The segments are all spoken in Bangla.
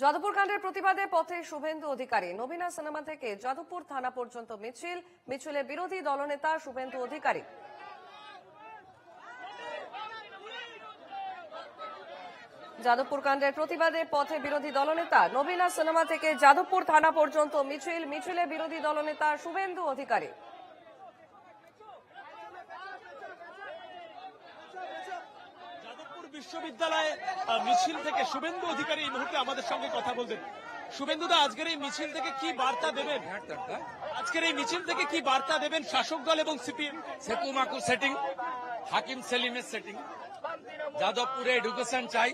যাদবপুর কাণ্ডের প্রতিবাদে পথে শুভেন্দু অধিকারী। নবীনা সিনেমা থেকে যাদবপুর থানা পর্যন্ত মিছিল। মিছিলে বিরোধী দলনেতা শুভেন্দু অধিকারী। যাদবপুর কাণ্ডের প্রতিবাদে পথে বিরোধী দলনেতা। নবীনা সিনেমা থেকে যাদবপুর থানা পর্যন্ত মিছিল। মিছিলে বিরোধী দলনেতা শুভেন্দু অধিকারী। বিশ্ববিদ্যালয়ে মিছিল থেকে শুভেন্দু অধিকারী এই মুহূর্তে আমাদের সঙ্গে কথা বলবেন শুভেন্দুদা আজকের এই মিছিল থেকে কি বার্তা দেবেন? আজকের এই মিছিল থেকে কি বার্তা দেবেন শাসক দল এবং সিপিএম? সেতু মাকু সেটিং হাকিম সেলিমের সেটিং যাদবপুরে এডুকেশন চাই।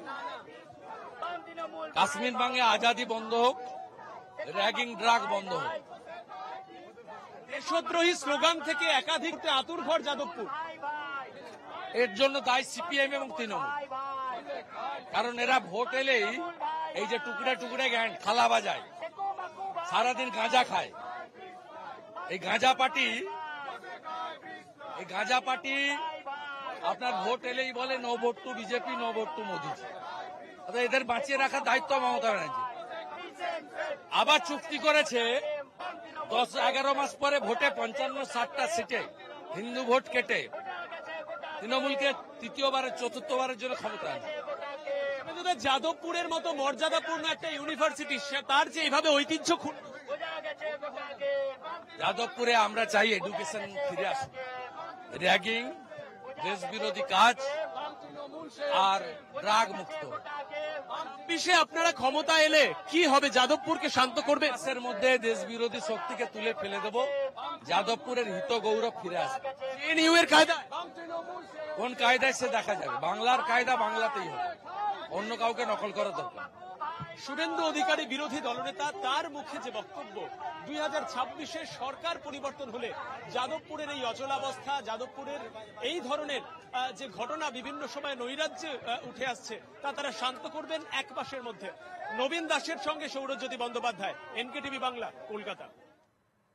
কাশ্মীর বাংলা আজাদি বন্ধ হোক র্যাগিং ড্রাগ বন্ধ হোক। দেশদ্রোহী স্লোগান থেকে একাধিক আতুর ঘর যাদবপুর। এর জন্য দায়ী সিপিএম এবং তৃণমূল। কারণ এরা ভোট এলেই এই যে টুকরে টুকরে জ্ঞান খালা বাজায়, সারাদিন গাঁজা খায়। এই গাঁজা পার্টি, এই গাঁজা পার্টি আপনার ভোট এলেই বলে, no vote to BJP, no vote to Modi এদের বাঁচিয়ে রাখার দায়িত্ব মমতা ব্যানার্জি। আবার চুক্তি করেছে, দশ এগারো মাস পরে ভোটে পঞ্চান্ন, ষাটটা সিটে হিন্দু ভোট কেটে তৃণমূলকে তৃতীয়বারের, চতুর্থবারের জন্য ক্ষমতা যাদবপুরের মতো মর্যাদাপূর্ণ একটা ইউনিভার্সিটি তার যে এইভাবে ঐতিহ্য ক্ষুণ্ণ যাদবপুরে আমরা চাই এডুকেশন ফিরে আসুন র্যাগিং দেশ বিরোধী কাজ আর ড্রাগ মুক্ত বিশে আপনারা ক্ষমতা এলে কি হবে? যাদবপুরকে শান্ত করবে? দেশের মধ্যে দেশ বিরোধী শক্তিকে তুলে ফেলে দেব। যাদবপুরের হিত গৌরব ফিরে আসবে। এনইউ এর কায়দায় কোন কায়দায় সে দেখা যাবে? বাংলার কায়দা বাংলাতেই হবে। অন্য কাউকে নকল করা দরকার শুভেন্দু অধিকারী বিরোধী দলনেতা, তার মুখে যে বক্তব্য, দুই হাজার ছাব্বিশে সরকার পরিবর্তন হলে যাদবপুরের এই অচলাবস্থা, যাদবপুরের এই ধরনের যে ঘটনা বিভিন্ন সময় নৈরাজ্যে উঠে আসছে, তা তারা শান্ত করবেন এক মাসের মধ্যে। নবীন দাসের সঙ্গে সৌরজ্যোতি বন্দ্যোপাধ্যায়, এনকেটিভি বাংলা, কলকাতা।